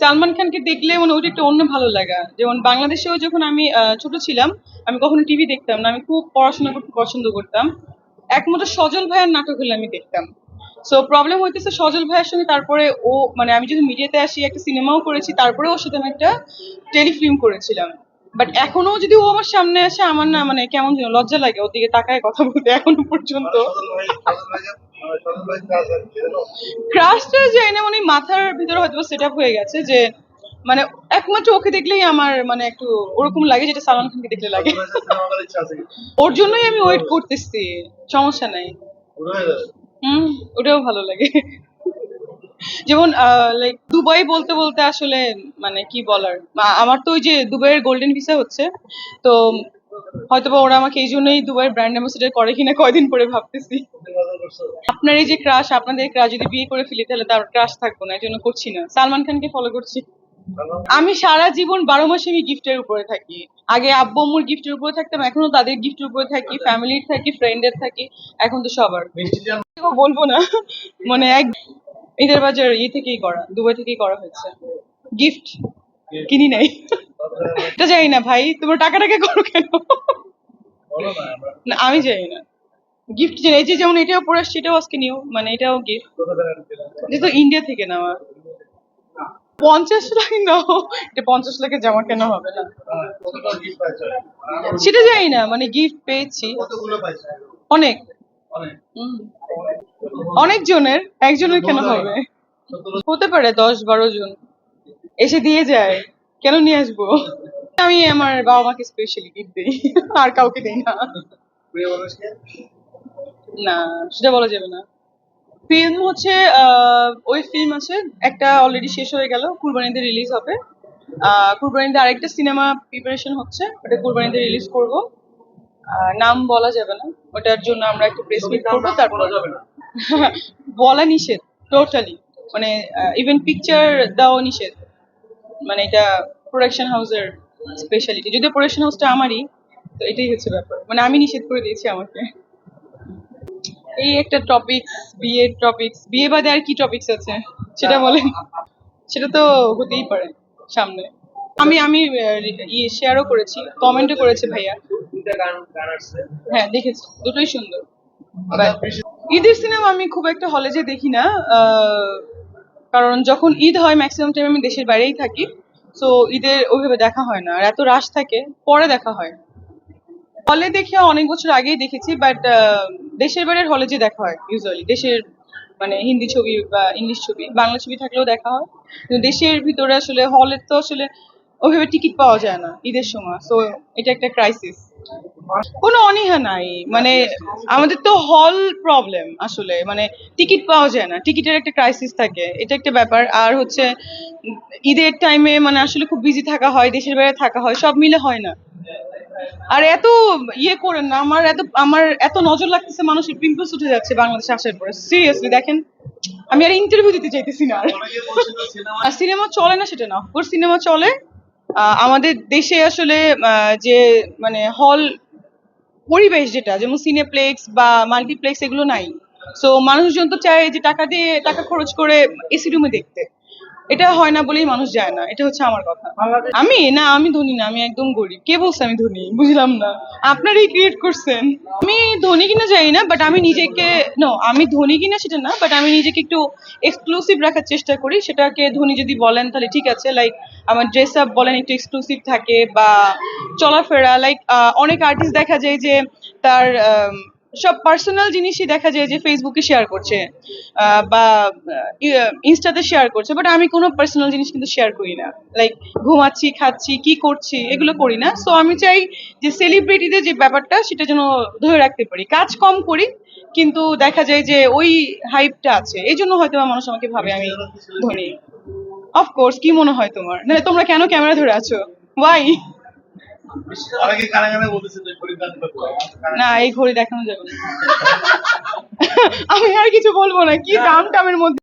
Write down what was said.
সালমান খানকে দেখলে মানে ওটা একটা অন্য ভালো লাগা। যেমন বাংলাদেশেও যখন আমি ছোট ছিলাম, আমি কখনো টিভি দেখতাম না। আমি খুব পড়াশোনা করতে পছন্দ করতাম। একমাত্র সজল ভাইয়ের নাটক হলে আমি দেখতাম। সো প্রবলেম হইতেছে সজল ভাইয়ের সঙ্গে তারপরে ও মানে আমি যদি মিডিয়াতে আসি, একটা সিনেমাও করেছি, তারপরে ওর সাথে আমি একটা টেলিফিল্ম করেছিলাম। বাট এখনও যদি ও আমার সামনে আসে আমার না মানে কেমন যেন লজ্জা লাগে ওর দিকে তাকায় কথা বলতে এখনও পর্যন্ত। ক্রাশটা যায় না মানে মাথার ভিতরে হয়তো সেট আপ হয়ে গেছে যে মানে একমাত্র ওকে দেখলেই আমার মানে একটু ওরকম লাগে যেটা সালমান খানকে দেখলে লাগে। ওর জন্যই আমি ওয়েট করতেছি সমস্যা নাই। হুম ওটাও ভালো লাগে। যেমন লাইক দুবাই বলতে বলতে আসলে মানে কি বলার? আমার তো ওই যে দুবাইয়ের গোল্ডেন ভিসা হচ্ছে তো হয়তোবা ওরা আমাকে এই জন্যই দুবাইয়ের ব্র্যান্ড অ্যাম্বাসেডার করে কিনা কয়দিন পরে ভাবতেছি। আপনার এই যে ক্রাশ আপনাদের ক্রাশ যদি বিয়ে করে ফেলি তাহলে তার ক্রাশ থাকব না এই জন্য করছি না। সালমান খানকে ফলো করছি। আমি সারা জীবন বারো মাসে আমি গিফটের উপরে থাকি। আগে আব্বু আম্মুর গিফটের উপরে থাকতাম এখনও তাদের গিফটের উপরে থাকি ফ্যামিলির থাকি ফ্রেন্ডের থাকি এখন তো সবার। বলব না। মানে এক ঈদের বাজার ইয়ে থেকেই করা, দুবাই থেকেই করা হয়েছে। গিফট কিনি নাই। এটা জানি না ভাই, তোমার টাকা টাকা করো কেন? না, আমি জানি না। গিফট এই যে যেমন এটাও পরে আসছে, এটাও আজকে নিও মানে এটাও গিফট যেহেতু ইন্ডিয়া থেকে নেওয়া। পঞ্চাশ লাখ নাও এটা পঞ্চাশ লাখের জামা কেনা হবে না? সেটা জানি না মানে গিফট পেয়েছি। অনেক। অনেক। জনের একজনের কেন হবে? হতে পারে দশ বারো জন। এসে দিয়ে যায়। কেন নিয়ে আসব? আমি আমার বাবা মাকে স্পেশালি গিফট দিই। আর কাউকে দিই না। না সেটা বলা যাবে না। ফিল্ম হচ্ছে ওই ফিল্ম আছে একটা অলরেডি শেষ হয়ে গেল কুরবানিতে রিলিজ হবে। কুরবানিতে আরেকটা সিনেমা প্রিপারেশন হচ্ছে ওটা কুরবানিতে রিলিজ করব। নাম বলা যাবে না। ওটার জন্য আমরা একটু প্রেস মিট করব তারপর বলা নিষেধ টোটালি মানে ইভেন পিকচার দেওয়া নিষেধ। মানে এটা প্রোডাকশন হাউসের স্পেশালিটি যদি প্রোডাকশন হাউসটা আমারই তো এটাই হচ্ছে ব্যাপার। মানে আমি নিষেধ করে দিয়েছি আমাকে। এই একটা টপিকস বিয়ের টপিকস বিয়ে বাদে আর কি টপিকস আছে? সেটা বলেন। সেটা তো হতেই পারে সামনে। আমি আমি শেয়ারও করেছি কমেন্টও করেছে ভাইয়া। হ্যাঁ দেখেছি দুটোই সুন্দর। ঈদের সিনেমা আমি খুব একটা হলে যে দেখি না কারণ যখন ঈদ হয় ম্যাক্সিমাম টাইম আমি দেশের বাইরেই থাকি সো ঈদের ওইভাবে দেখা হয় না। আর এত রাশ থাকে পরে দেখা হয়। হলে দেখে অনেক বছর আগেই দেখেছি বাট দেশের বাইরের হলে যে দেখা হয় ইউজুয়ালি দেশের মানে হিন্দি ছবি বা ইংলিশ ছবি বাংলা ছবি থাকলেও দেখা হয়। কিন্তু দেশের ভিতরে আসলে হলের তো আসলে ওইভাবে টিকিট পাওয়া যায় না, ঈদের সময়। সো এটা একটা ক্রাইসিস কোনো অনীহা নাই। মানে আমাদের তো হল প্রবলেম আসলে। মানে টিকিট পাওয়া যায় না। টিকিটের একটা ক্রাইসিস থাকে। এটা একটা ব্যাপার। আর হচ্ছে, ঈদের টাইমে মানে আসলে খুব বিজি থাকা হয়, দেশের বাইরে থাকা হয়, সব মিলে হয় না। আর এত ইয়ে করেন না, আমার এত আমার এত নজর লাগতেছে, মানুষের পিম্পলস উঠে যাচ্ছে বাংলাদেশে আসার পরে। সিরিয়াসলি দেখেন, আমি আর ইন্টারভিউ দিতে চাইতেছি না আর। সিনেমা চলে না সেটা না। ওর সিনেমা চলে। আমাদের দেশে আসলে যে মানে হল পরিবেশ যেটা যেমন সিনেপ্লেক্স বা মাল্টিপ্লেক্স এগুলো নাই। সো মানুষজন তো চায় যে, টাকা দিয়ে, টাকা খরচ করে এসি রুমে দেখতে। এটা হয় না বলেই মানুষ যায় না এটা হচ্ছে আমার কথা। আমি? না আমি ধনী না আমি একদম গরিব। কে বলছে আমি ধনী? বুঝলাম না। আপনারই ক্রিয়েট করছেন। আমি ধনী কিনা যাই না বাট আমি নিজেকে নো আমি ধনী কিনা সেটা না বাট আমি নিজেকে একটু এক্সক্লুসিভ রাখার চেষ্টা করি। সেটাকে ধনী যদি বলেন তাহলে ঠিক আছে। লাইক আমার ড্রেস আপ বলেন একটু এক্সক্লুসিভ থাকে বা চলাফেরা। লাইক অনেক আর্টিস্ট দেখা যায় যে তার সব পার্সোনাল জিনিসই দেখা যায় যে ফেসবুকে শেয়ার করছে বা ইনস্টাতে শেয়ার করছে বাট আমি কোনো পার্সোনাল জিনিস কিন্তু শেয়ার করি না। লাইক ঘুমাচ্ছি, খাচ্ছি, কি করছি, এগুলো করি না। সো আমি চাই যে সেলিব্রিটিদের যে ব্যাপারটা, সেটা যেন ধরে রাখতে পারি। কাজ কম করি, কিন্তু দেখা যায় যে ওই হাইপটা আছে। এই জন্য হয়তো মানুষ আমাকে ভাবে আমি ধনী। অফকোর্স কি মনে হয় তোমার? না, তোমরা কেন ক্যামেরা ধরে আছো? ওয়াই কানে কানে বলতেছে না, এই ঘড়ি দেখানো যাবে না। আমি আর কিছু বলব না, কি দাম টামের মধ্যে